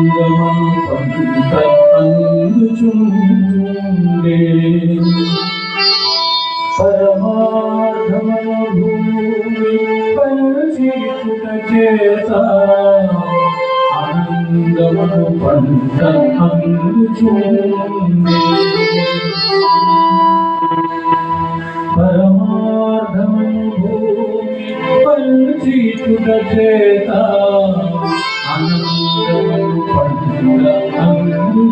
ఆనందమను అందుచుండే పరమార్థమను భూమి పంచితుట చేత ఆనందమను పంట అందుచుండే పరమార్థమను భూమి చేత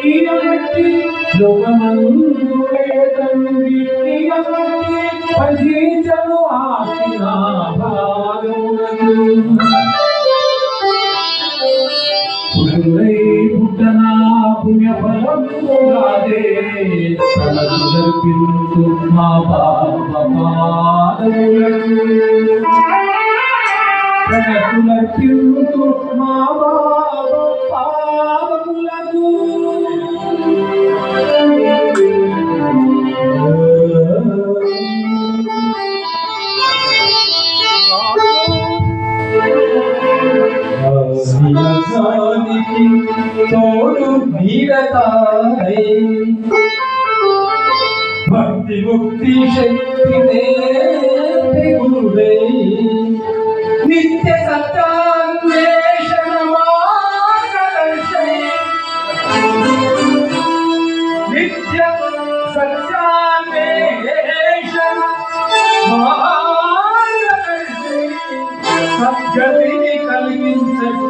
తండ్రి ఇయమట్టి లోకమందులయ తండ్రి భజించను ఆశిన పురుడై పుట్టనా పుణ్యఫలముగాదే తనకు మా పాప మా విలసానికి తోడు నీడతాయి భక్తి ముక్తి శక్తి గురుడై నిత్య సత్యాన్వేషణ నిత్య సత్యాన్వేషణ మార్గదర్శై సద్గతిని కలిగించండి